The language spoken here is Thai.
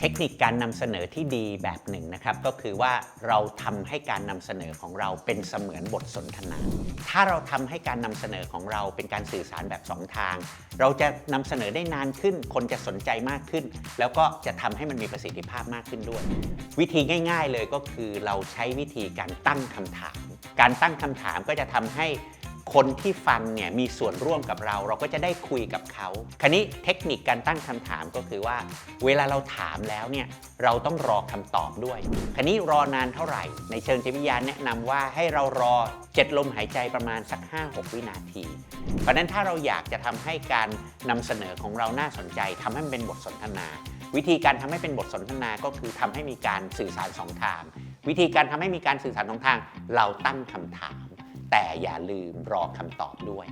เทคนิคการนำเสนอที่ดีแบบหนึ่งนะครับ ก็คือว่าเราทำให้การนำเสนอของเราเป็นเสมือนบทสนทนา ถ้าเราทำให้การนำเสนอของเราเป็นการสื่อสารแบบสองทาง เราจะนำเสนอได้นานขึ้น คนจะสนใจมากขึ้น แล้วก็จะทำให้มันมีประสิทธิภาพมากขึ้นด้วย วิธีง่าย ๆ เลยก็คือเราใช้วิธีการตั้งคำถาม การตั้งคำถามก็จะทำให้ คนที่ฟังเนี่ยมีส่วนร่วมกับเรา เราก็จะได้คุยกับเขาคราวนี้เทคนิคการตั้งคำถามก็คือว่า เวลาเราถามแล้วเนี่ยเราต้องรอคำตอบด้วยคราวนี้รอนานเท่าไหร่ ในเชิงจิตวิทยาแนะนำว่าให้เรารอเจ็ดลมหายใจประมาณสัก 5-6 วินาที เพราะฉะนั้นถ้าเราอยากจะทำให้การนำเสนอของเราน่าสนใจทำให้มันเป็นบทสนทนา วิธีการทำให้เป็นบทสนทนาก็คือทำให้มีการสื่อสารสองทาง วิธีการทำให้มีการสื่อสารสองทาง เราตั้งคำถาม แต่อย่าลืมรอคำตอบด้วย